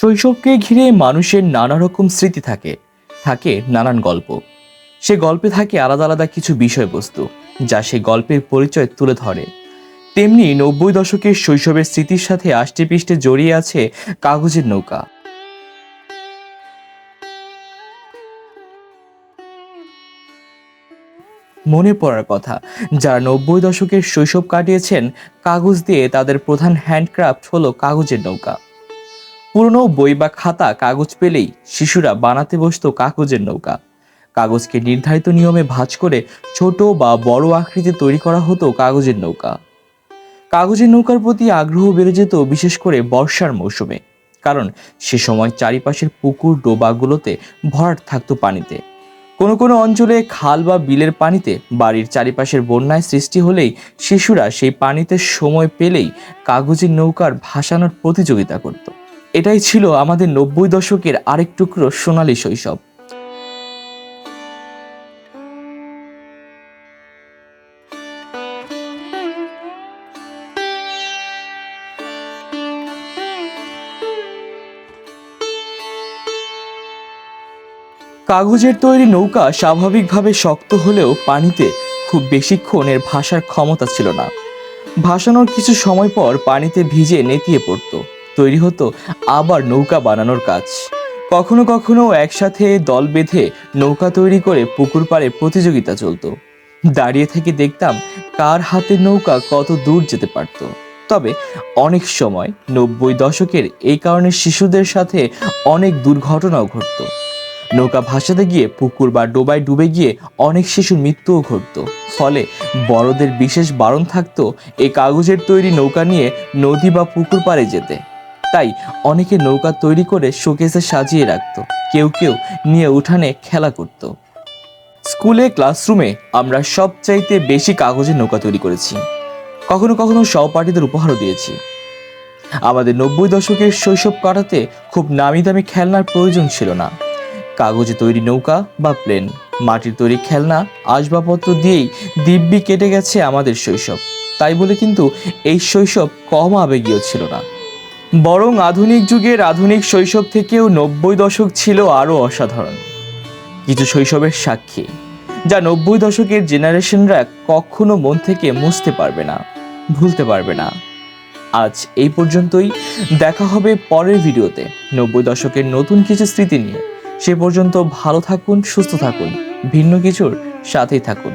শৈশবকে ঘিরে মানুষের নানা রকম স্মৃতি থাকে থাকে নানান গল্প। সে গল্পে থাকে আলাদা আলাদা কিছু বিষয়বস্তু, যা সে গল্পের পরিচয় তুলে ধরে। তেমনি নব্বই দশকের শৈশবের স্মৃতির সাথে আষ্টে পিষ্টে জড়িয়ে আছে কাগজের নৌকা। মনে পড়ার কথা, যারা নব্বই দশকের শৈশব কাটিয়েছেন, কাগজ দিয়ে তাদের প্রধান হ্যান্ডক্রাফট হলো কাগজের নৌকা। পুরনো বই বা খাতা কাগজ পেলেই শিশুরা বানাতে বসতো কাগজের নৌকা। কাগজকে নির্ধারিত নিয়মে ভাঁজ করে ছোট বা বড় আকৃতি তৈরি করা হতো কাগজের নৌকা। কাগজের নৌকার প্রতি আগ্রহ বেড়ে যেত বিশেষ করে বর্ষার মৌসুমে, কারণ সে সময় চারিপাশের পুকুর, ডোবাগুলোতে ভরাট থাকতো পানিতে। কোনো কোনো অঞ্চলে খাল বা বিলের পানিতে বাড়ির চারিপাশের বন্যায় সৃষ্টি হলেই শিশুরা সেই পানিতে সময় পেলেই কাগজের নৌকার ভাসানোর প্রতিযোগিতা করত। এটাই ছিল আমাদের নব্বই দশকের আরেক টুকরো সোনালি শৈশব। কাগজের তৈরি নৌকা স্বাভাবিকভাবে শক্ত হলেও পানিতে খুব বেশিক্ষণ এর ভাসার ক্ষমতা ছিল না। ভাসানোর কিছু সময় পর পানিতে ভিজে নেতিয়ে পড়তো। তৈরি হতো, আবার নৌকা বানানোর কাজ। কখনো কখনো একসাথে দল বেঁধে নৌকা তৈরি করে পুকুর পাড়ে প্রতিযোগিতা চলতো। দাঁড়িয়ে থেকে দেখতাম কার হাতের নৌকা কত দূর যেতে পারতো। তবে অনেক সময় নব্বই দশকের এই কারণে শিশুদের সাথে অনেক দুর্ঘটনাও ঘটতো। নৌকা ভাসাতে গিয়ে পুকুর বা ডোবায় ডুবে গিয়ে অনেক শিশুর মৃত্যুও ঘটত। ফলে বড়দের বিশেষ বারণ থাকতো এই কাগজের তৈরি নৌকা নিয়ে নদী বা পুকুর পাড়ে যেতে। তাই অনেকে নৌকা তৈরি করে শোকেসে সাজিয়ে রাখত। কেউ কেউ নিয়ে উঠানে খেলা করত। স্কুলে ক্লাসরুমে আমরা সবচাইতে বেশি কাগজের নৌকা তৈরি করেছি। কখনো কখনো সহপাঠীদের উপহারও দিয়েছি। আমাদের নব্বই দশকের শৈশব কাটাতে খুব নামি দামি খেলনার প্রয়োজন ছিল না। কাগজে তৈরি নৌকা বা প্লেন, মাটির তৈরি খেলনা, আসবাবপত্র দিয়েই দিব্যি কেটে গেছে আমাদের শৈশব। তাই বলে কিন্তু এই শৈশব কম আবেগীয় ছিল না। বরং আধুনিক যুগের আধুনিক শৈশব থেকেও নব্বই দশক ছিল আরও অসাধারণ। কিছু শৈশবের সাক্ষী, যা নব্বই দশকের জেনারেশনরা কখনো মন থেকে মুছতে পারবে না, ভুলতে পারবে না। আজ এই পর্যন্তই, দেখা হবে পরের ভিডিওতে। নব্বই দশকের নতুন কিছু স্মৃতি নিয়ে। সে পর্যন্ত ভালো থাকুন, সুস্থ থাকুন, ভিন্ন কিছুর সাথেই থাকুন।